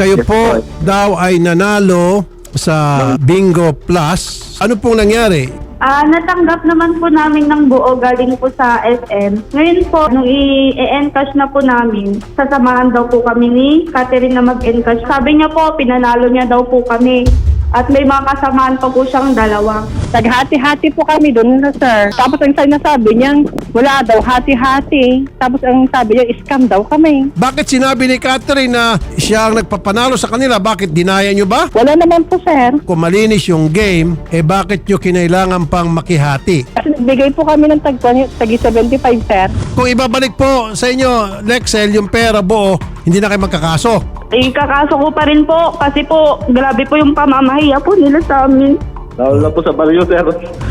Kayo Yes, po po. daw ay nanalo sa Bingo Plus. Ano pong nangyari? Ah, natanggap naman po namin ng buo galing po sa SM. Ngayon po, nung i-encash na po namin, sasamahan daw po kami ni Catherine na mag-encash. Sabi niya po, pinanalo niya daw po kami. At may mga kasamahan pa po siyang dalawa. Naghati-hati po kami doon, sir. Tapos ang sinasabi niya, wala daw, hati-hati. Tapos ang sabi niya, scam daw kami. Bakit sinabi ni Catherine na siya ang nagpapanalo sa kanila? Bakit dinaya nyo ba? Wala naman po, sir. Kung malinis yung game, eh bakit nyo kinailangan pang makihati? Kasi nagbigay po kami ng tag, tagi 75, sir. Kung ibabalik po sa inyo, Lexel, yung pera buo, hindi na kayo magkakaso. Eh, kakaso ko pa rin po kasi po, grabe po yung pamamahiya po nila sa amin. Lalo na po sa baryo, sir.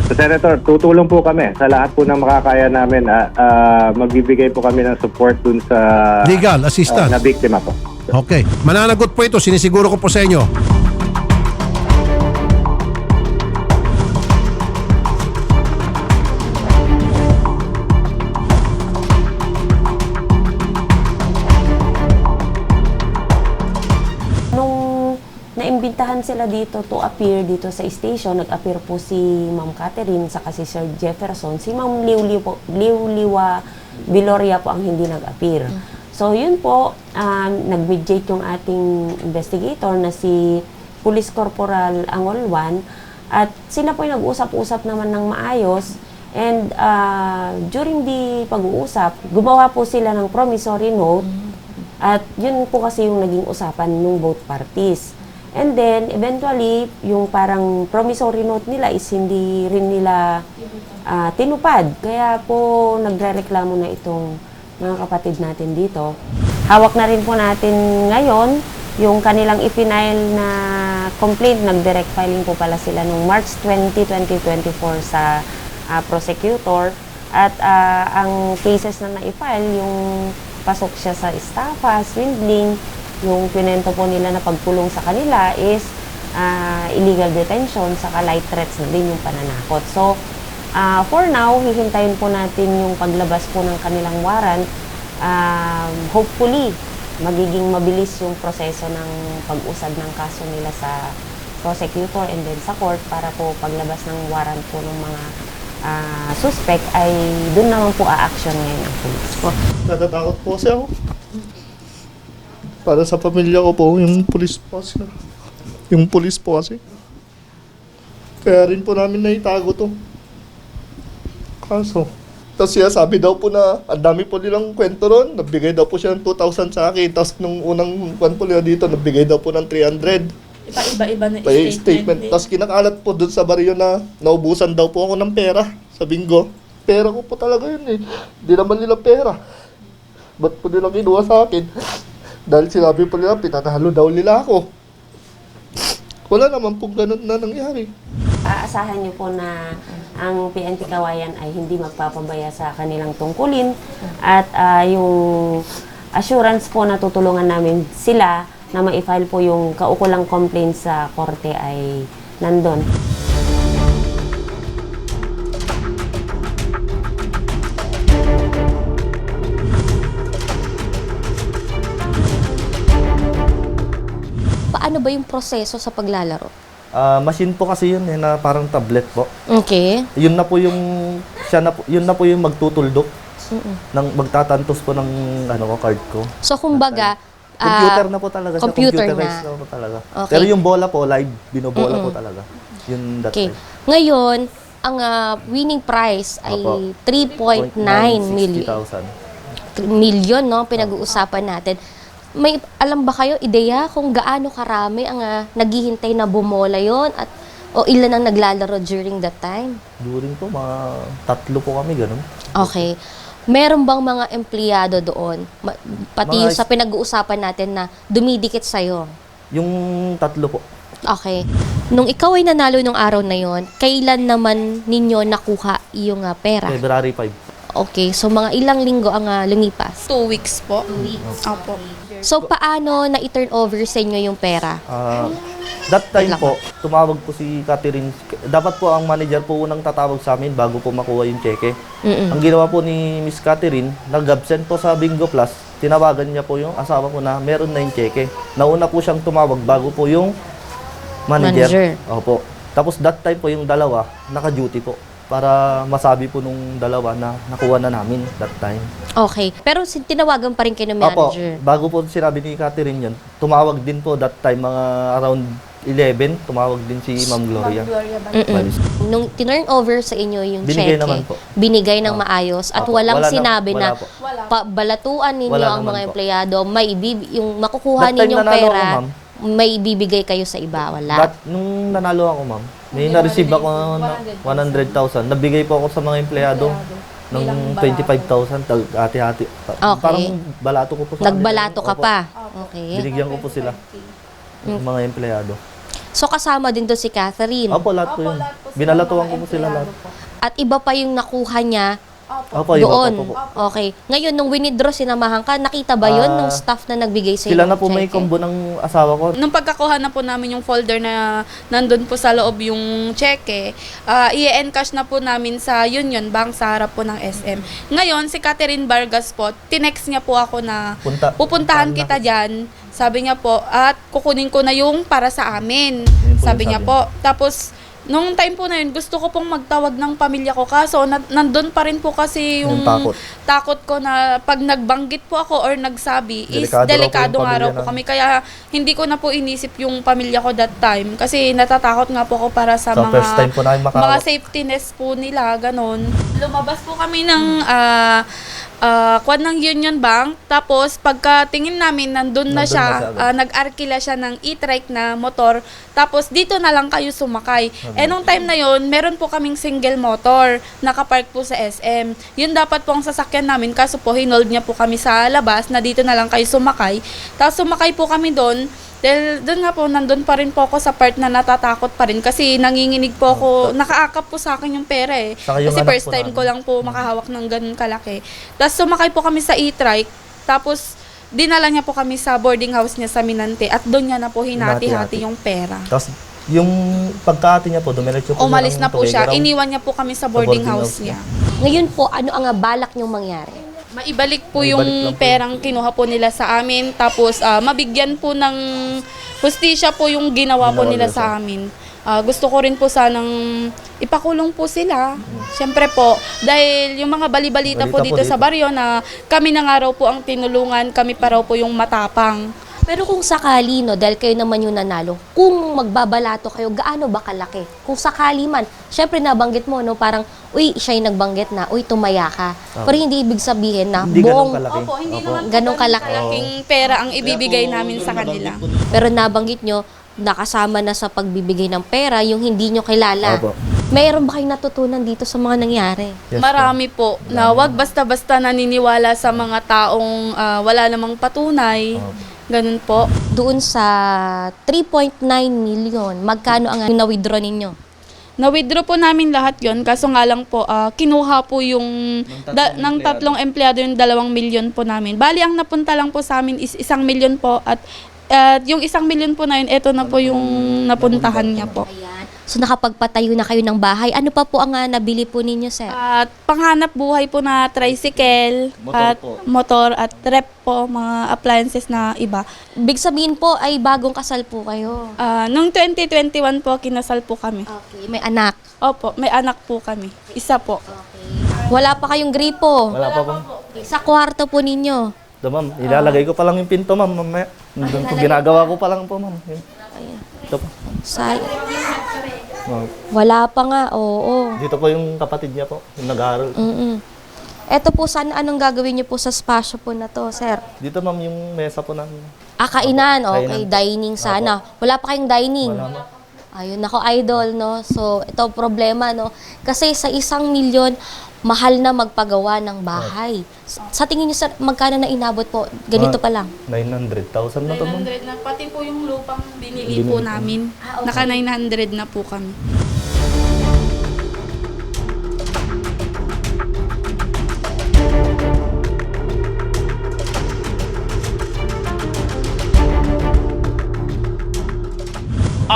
Senator, tutulong po kami sa lahat po ng makakaya namin. ah, ah, magbibigay po kami ng support dun sa Legal ah, assistance. na biktima po. Okay. Mananagot po ito, sinisiguro ko po sa inyo. Sila dito to appear dito sa station, nag-appear po si Ma'am Catherine sa si Sir Jefferson. Si Ma'am Liwli po, Liwliwa Viloria po ang hindi nag-appear. So yun po, um, nag-mediate yung ating investigator na si Police Corporal Angolwan at sila po yung nag-usap-usap naman ng maayos and uh, during the pag-uusap, gumawa po sila ng promissory note at yun po kasi yung naging usapan ng both parties. And then, eventually, yung parang promissory note nila is hindi rin nila ah, tinupad. Kaya po, nagre-reklamo na itong mga kapatid natin dito. Hawak na rin po natin ngayon yung kanilang ipinail na complaint. Nag-direct filing po pala sila noong March 20, 2024 sa ah, prosecutor. At ah, ang cases na na-file, yung pasok siya sa estafa, swindling, yung pinento po nila na pagpulong sa kanila is ah, illegal detention, saka light threats na din yung pananakot. So, ah, for now, hihintayin po natin yung paglabas po ng kanilang warrant. Um, hopefully, magiging mabilis yung proseso ng pag-usad ng kaso nila sa prosecutor and then sa court para po paglabas ng warrant po ng mga ah, suspect ay doon naman po a-action ngayon ang police. Natatakot po kasi ako. Para sa pamilya ko po, yung police po kasi. Yung police po kasi. Kaya rin po namin naitago to. Kaso, tapos siya sabi daw po na ang dami po nilang kwento ron. Nagbigay daw po siya ng 2,000 sa akin. Tapos nung unang kwan po nila dito, nagbigay daw po ng 300. Iba-iba na Pa statement. statement. eh. Tapos kinakalat po dun sa baryo na naubusan daw po ako ng pera sa bingo. Pera ko po talaga yun eh. Di naman nila pera. Ba't po nila kinuha sa akin? Dahil sinabi po nila, pinanalo daw nila ako. Wala naman po ganun na nangyari. Aasahan niyo po na ang PNP Kawayan ay hindi magpapabaya sa kanilang tungkulin at ah, yung assurance po na tutulungan namin sila na ma-file po yung kaukulang complaint sa korte ay nandun. Paano ba yung proseso sa paglalaro? Ah, machine po kasi yun eh, na parang tablet po. Okay. Yun na po yung siya na po, yun na po yung magtutuldok ng magtatantos po ng ano ko card ko. So, kumbaga, ah, Computer na po talaga siya. computer Computerized na. na. po talaga. Okay. Pero yung bola po, live, binobola po talaga. Yun that okay. time. Ngayon, ang ah, winning prize ay Opo. 3.9 million. 60,000. million, no? Pinag-uusapan natin. May alam ba kayo, ideya kung gaano karami ang ah, naghihintay na bumola yon at o ilan ang naglalaro during that time? During po, mga tatlo po kami, ganun. Okay. Meron bang mga empleyado doon? Ma- pati Mga yung sa pinag-uusapan natin na dumidikit sa'yo? Yung tatlo po. Okay. Nung ikaw ay nanalo nung araw na yon, kailan naman ninyo nakuha yung ah, pera? February 5. Okay, so mga ilang linggo ang ah, lumipas. Two weeks po. Opo. So paano na i-turn over sa inyo yung pera? Ah, that time po, tumawag po si Catherine. Dapat po ang manager po unang tatawag sa amin bago po makuha yung cheque. Mm-mm. Ang ginawa po ni Miss Catherine, nag-absent po sa Bingo Plus. tinawagan niya po yung asawa ko na meron na yung cheque. Nauna po siyang tumawag bago po yung manager. Manager. Opo. Tapos that time po yung dalawa, naka-duty po. Para masabi po nung dalawa na nakuha na namin that time. Okay. Pero sin- tinawagan pa rin kayo ng Opo, manager. bago po sinabi ni Catherine yun, tumawag din po that time mga around 11, tumawag din si Ma'am Gloria. Mm-mm. Nung tinurn over sa inyo yung Binigay cheque, naman po. binigay ng maayos at Opo, walang wala na- sinabi wala na, po. pabalatuan ninyo Wala ang naman mga po. empleyado, may ibib- yung makukuha That time ninyong nanalo pera, ako, ma'am. May ibibigay kayo sa iba. Wala. That, nung nanalo ako, ma'am, may na-receive ako na 100,000. Nabigay po ako sa mga empleyado ng 25,000. tag- Hati-hati. Pa- Okay. Parang balato ko po sa Nagbalato ka Opo. pa. Okay. Binigyan ko po sila. Ng mga empleyado. So kasama din doon si Catherine. Opo, lahat po yun. Binalatuan ko po sila lahat. At iba pa yung nakuha niya Opo, iba doon. pa po po. Okay. Ngayon, nung winidraw, sinamahan ka, nakita ba yun Ah, nung staff na nagbigay sa Sila ng na po may cheque? combo ng asawa ko. Nung pagkakuha na po namin yung folder na nandun po sa loob yung cheque, ah i-encash na po namin sa Union Bank sa harap po ng SM. Ngayon, si Catherine Vargas po, tinext niya po ako na Punta, pupuntahan puntahan kita na- dyan. Sabi niya po, at kukunin ko na yung para sa amin. Yun po Sabi yung niya sabi po. Tapos, nung time po na yun, gusto ko pong magtawag ng pamilya ko. Kaso, na, nandun pa rin po kasi yung, Yung takot. takot ko na pag nagbanggit po ako or nagsabi, is Delikado po delikado nga raw po kami. Kaya, hindi ko na po inisip yung pamilya ko that time. Kasi natatakot nga po ako para sa So, mga first time po namin mga safety nest po nila, ganun. Lumabas po kami ng ah ah, kwan ng Union Bank. Tapos, pagkatingin namin, nandun na Nandun siya. na siya agad. ah, nag-arkila siya ng e-trike na motor. Tapos, dito na lang kayo sumakay. Eh, nung time na yon meron po kaming single motor. Nakapark po sa SM. Yun dapat po ang sasakyan namin. Kaso po, hinold niya po kami sa labas na dito na lang kayo sumakay. Tapos, sumakay po kami doon. Dahil doon nga po, nandun pa rin po ako sa part na natatakot pa rin kasi nanginginig po ako, nakaakap po sa akin yung pera eh. Saka yung Kasi anak first po time namin. ko lang po makahawak ng ganun kalaki. Tapos sumakay po kami sa e-trike, tapos dinala niya po kami sa boarding house niya sa Minante at doon niya na po hinati-hati Hinati-hati. yung pera. Tapos, yung pagkahati niya po, dumiretso po Umalis na ng po siya, iniwan niya po kami sa boarding, boarding house house niya. Ngayon po, ano ang ah, balak niyong mangyari? Maibalik po Maibalik yung po. perang kinuha po nila sa amin, tapos ah, mabigyan po ng hustisya po yung ginawa po Ginawa nila nila sa amin. Ah, gusto ko rin po sanang ipakulong po sila. Siyempre po, dahil yung mga balibalita po Balita po dito, sa dito. baryo na kami na nga raw po ang tinulungan, kami pa raw po yung matapang. Pero kung sakali, no, dahil kayo naman yung nanalo, kung magbabalato kayo, gaano ba kalaki? Kung sakali man, syempre nabanggit mo, no, parang, uy, siya yung nagbanggit na, uy, tumaya ka. Pero hindi ibig sabihin na, Hindi ganun buong, kalaki. Opo, hindi Opo. naman Ganong kalaki. kalaking pera ang ibibigay namin sa kanila. pero nabanggit nyo, nakasama na sa pagbibigay ng pera, yung hindi nyo kilala. Opo. Mayroon ba kayong natutunan dito sa mga nangyari? Yes, po. Marami po na wag basta-basta naniniwala sa mga taong ah, wala namang patunay. Ganun po. Doon sa 3.9 million, magkano ang na-withdraw ninyo? Na-withdraw po namin lahat yon kaso nga lang po, ah, kinuha po yung da- ng tatlong empleyado yung dalawang milyon po namin. Bali, ang napunta lang po sa amin is isang milyon po at at yung isang milyon po na yun, eto na po yung napuntahan niya po. So nakapagpatayo na kayo ng bahay. Ano pa po ang ah, nabili po ninyo, sir? At panghanap buhay po na tricycle, Motor at po. motor, at rep po, mga appliances na iba. Big sabihin po ay bagong kasal po kayo. Ah, nung 2021 po, kinasal po kami. Okay, may anak. Opo, may anak po kami. Isa po. Wala pa kayong gripo. Wala pa pong... Sa kwarto po ninyo. Ito, ma'am. Ilalagay ko pa lang yung pinto, ma'am. Mamaya. Doon ko ginagawa ko pa lang po, ma'am. Yun. Ito po. Sa, Wala pa nga, oo. Dito po yung kapatid niya po, yung nag-aaral. Mm-mm. Eto po, saan anong gagawin niyo po sa spasyo po na to, sir? Dito, ma'am, yung mesa po namin. Ah, kainan. Okay, Kainan. dining sana. Wala pa kayong dining. Wala, ma'am. Ayun, ako idol, no? So, ito problema, no? Kasi sa isang milyon, mahal na magpagawa ng bahay. Sa tingin niyo, sir, magkano na inabot po? Ganito Ah. pa lang. 900,000 na to, ma'am. 900 na, pati po yung lupang binili Binili po namin. Naka 900 na po kami.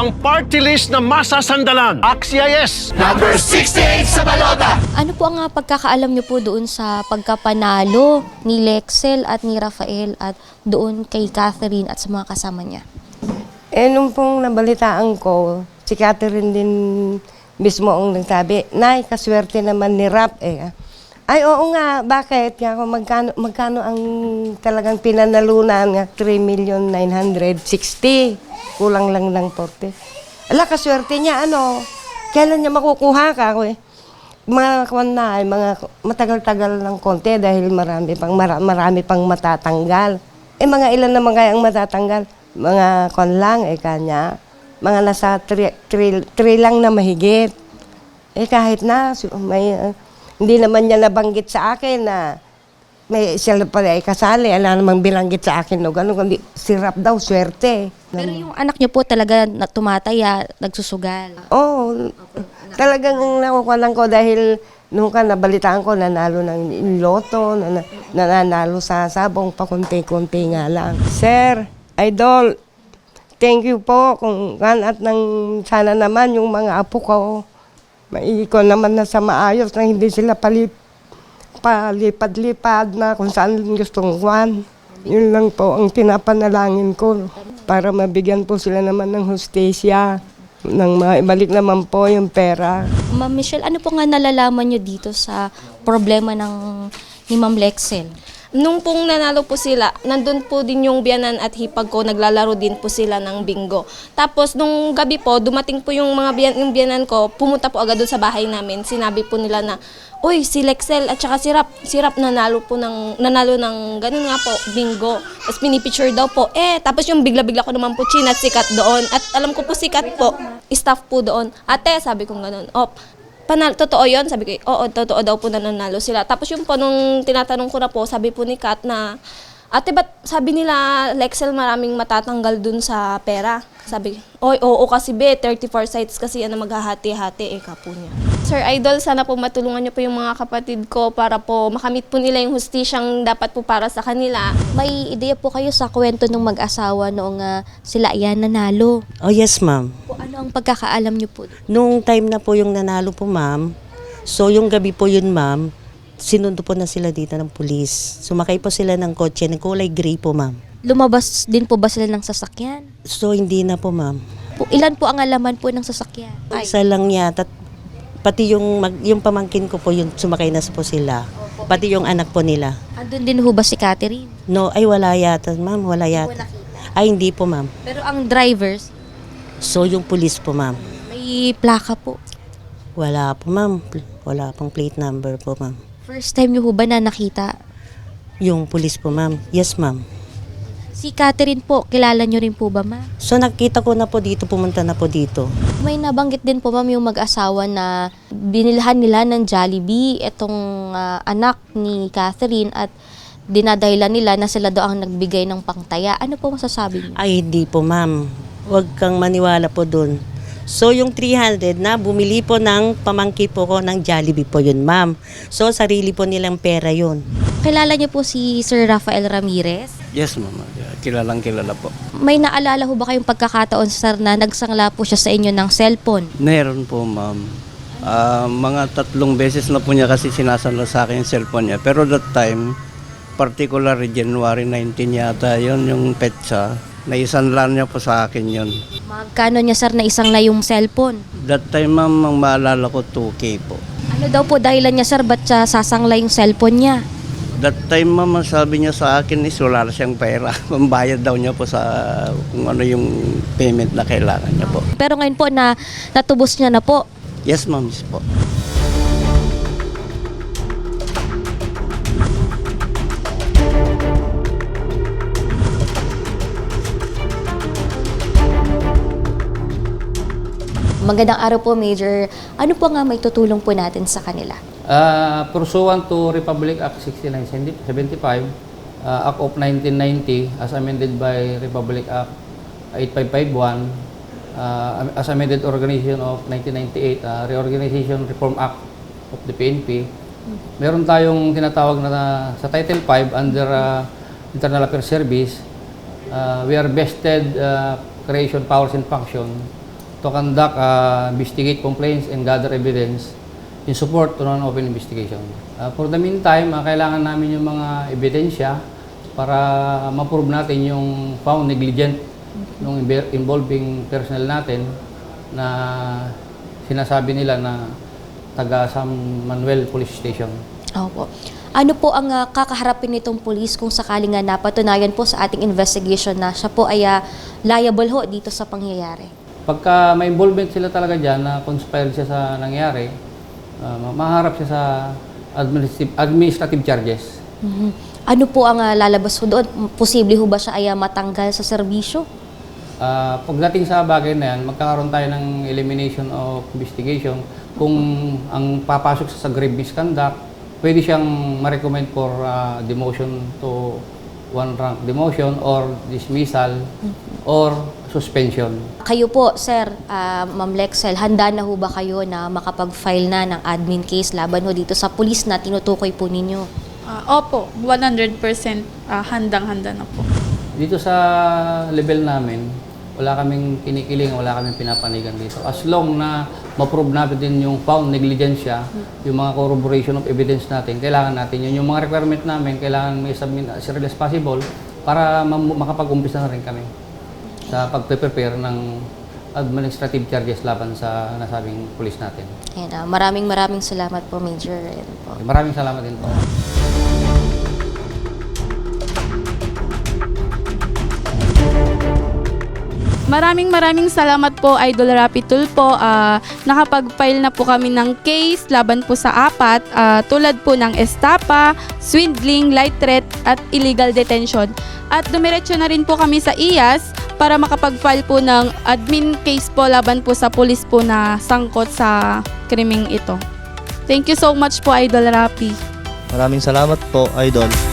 Ang party list na masasandalan. Axia yes! Ano po ang ah, pagkakaalam niyo po doon sa pagkapanalo ni Lexel at ni Rafael at doon kay Catherine at sa mga kasama niya? Eh, nung pong nabalitaan ko, si Catherine din mismo ang nagsabi, Nay, kaswerte naman ni Rap eh. Ay, oo nga, bakit? Kaya ako, magkano, magkano ang talagang pinanalunan nga? 3 million 960. Kulang lang ng 40. Ala, kaswerte niya, ano? Kailan niya makukuha ka? Ako, eh? Mga na, ay mga matagal-tagal ng konti dahil marami pang, mara- marami pang matatanggal. Eh, mga ilan naman kaya ang matatanggal? Mga kwan lang, eh, kanya. Mga nasa 3 lang na mahigit. Eh, kahit na, may, uh, hindi naman niya nabanggit sa akin na may siya pala ay kasali. Ala namang bilanggit sa akin, no? Ganun, kundi sirap daw, swerte. Pero yung anak niyo po talaga na tumataya, nagsusugal. Oo, talagang nakukuha ko dahil nung ka nabalitaan ko, nanalo ng loto, na, nananalo sa sabong, pakunti-kunti nga lang. Sir, idol, thank you po kung kan at nang sana naman yung mga apo ko maiiko naman na sa maayos na hindi sila palip, palipad-lipad na kung saan gustong kwan. Yun lang po ang pinapanalangin ko para mabigyan po sila naman ng hostesya nang maibalik naman po yung pera. Ma'am Michelle, ano po nga nalalaman niyo dito sa problema ng ni Ma'am Lexel? Nung pong nanalo po sila, nandun po din yung biyanan at hipag ko, naglalaro din po sila ng bingo. Tapos nung gabi po, dumating po yung mga biyan, yung biyanan ko, pumunta po agad doon sa bahay namin. Sinabi po nila na, Uy, si Lexel at saka si Rap, si Rap nanalo po ng, nanalo ng ganun nga po, bingo. Tapos pinipicture daw po. Eh, tapos yung bigla-bigla ko naman po chinat sikat doon. At alam ko po sikat po, staff po doon. Ate, sabi ko ganun, op, Panal, totoo yon Sabi ko, oo, totoo daw po na nanalo sila. Tapos yung po nung tinatanong ko na po, sabi po ni Kat na, ate, ba't sabi nila, Lexel, maraming matatanggal dun sa pera? Sabi, oy, oo kasi be, 34 sites kasi yan na maghahati-hati, eh, kapo niya. Sir Idol, sana po matulungan niyo po yung mga kapatid ko para po makamit po nila yung hustisyang dapat po para sa kanila. May ideya po kayo sa kwento ng mag-asawa noong ah, sila ayan nanalo. Oh yes ma'am. Po, ano ang pagkakaalam niyo po? Nung time na po yung nanalo po ma'am, so yung gabi po yun ma'am, sinundo po na sila dito ng pulis. Sumakay po sila ng kotse ng kulay gray po ma'am. Lumabas din po ba sila ng sasakyan? So hindi na po ma'am. Po, ilan po ang alaman po ng sasakyan? Ay, Isa lang yata, pati yung, mag, yung pamangkin ko po yung sumakay na po sila. Pati yung anak po nila. andun din ho ba si Catherine? No, ay wala yata ma'am, wala yata. Ay hindi po ma'am. Pero ang drivers, So yung pulis po ma'am. may plaka po. Wala po ma'am. Wala pong plate number po ma'am. First time niyo ho ba na nakita? Yung pulis po ma'am. Yes ma'am. Si Catherine po, kilala niyo rin po ba ma? So nakita ko na po dito, pumunta na po dito. May nabanggit din po ma'am yung mag-asawa na binilhan nila ng Jollibee itong ah, anak ni Catherine at dinadahilan nila na sila daw ang nagbigay ng pangtaya. Ano po masasabi niyo? Ay, hindi po ma'am. Huwag kang maniwala po dun. So, yung 300 na, bumili po ng pamangkin po ko ng Jollibee po yun, ma'am. So, sarili po nilang pera yun. Kilala niyo po si Sir Rafael Ramirez? Yes, ma'am. Kilalang kilala po. May naalala ho ba kayong pagkakataon, sir, na nagsangla po siya sa inyo ng cellphone? Meron po, ma'am. Ah, mga tatlong beses na po niya kasi sinasanla sa akin yung cellphone niya. Pero that time, particularly January 19 yata yon yung petsa, naisanlan niya po sa akin yon. Magkano niya, sir, na isang na yung cellphone? That time, ma'am, ang maalala ko 2K po. Ano daw po dahilan niya, sir, ba't siya sasangla yung cellphone niya? That time, ma'am, ang sabi niya sa akin is wala na siyang pera. Mambayad daw niya po sa kung ano yung payment na kailangan niya po. Pero ngayon po na natubos niya na po. Yes, ma'am, yes po. Magandang araw po, Major. Ano po nga may tutulong po natin sa kanila? Uh, pursuant to Republic Act 6975, uh, Act of 1990, as amended by Republic Act 8551, uh, as amended Organization of 1998, uh, Reorganization Reform Act of the PNP, meron tayong tinatawag na sa Title 5 under uh, Internal Affairs Service, uh, we are vested uh, creation powers and function to conduct, uh, investigate complaints and gather evidence in support to non-open investigation. Uh, for the meantime, uh, kailangan namin yung mga ebidensya para ma-prove natin yung found negligent nung involving personnel natin na sinasabi nila na taga San Manuel Police Station. Opo. Ano po ang ah, kakaharapin nitong police kung sakaling nga napatunayan po sa ating investigation na siya po ay ah, liable ho dito sa pangyayari? Pagka may involvement sila talaga dyan na conspire siya sa nangyari, uh, ma- maharap siya sa administrative, administrative charges. Mhm. Ano po ang ah, lalabas ho doon? Posible ho ba siya ay ah, matanggal sa serbisyo? Ah, pagdating sa bagay na yan, magkakaroon tayo ng elimination of investigation. Kung ang papasok sa grave misconduct, pwede siyang ma-recommend for ah, demotion to one rank demotion or dismissal or suspension. Kayo po, sir, ah, Ma'am Lexel, handa na ho ba kayo na makapag-file na ng admin case laban ho dito sa police na tinutukoy po ninyo? Ah, opo, 100% ah, handang-handa na po. Dito sa level namin, wala kaming kinikiling, wala kaming pinapanigan dito. As long na ma-prove natin din yung found negligence siya, yung mga corroboration of evidence natin, kailangan natin yun. Yung mga requirement namin, kailangan may submit as early as possible para makapag-umpisa na rin kami sa pag-prepare ng administrative charges laban sa nasabing police natin. Ayan, ah, maraming maraming salamat po, Major. Ayan po. Maraming salamat din po. Maraming maraming salamat po Idol Rapi Tulpo. Ah, nakapag-file na po kami ng case laban po sa apat ah, tulad po ng estapa, swindling, light threat at illegal detention. At dumiretso na rin po kami sa IAS para makapag-file po ng admin case po laban po sa pulis po na sangkot sa krimeng ito. Thank you so much po Idol Rapi. Maraming salamat po, Idol.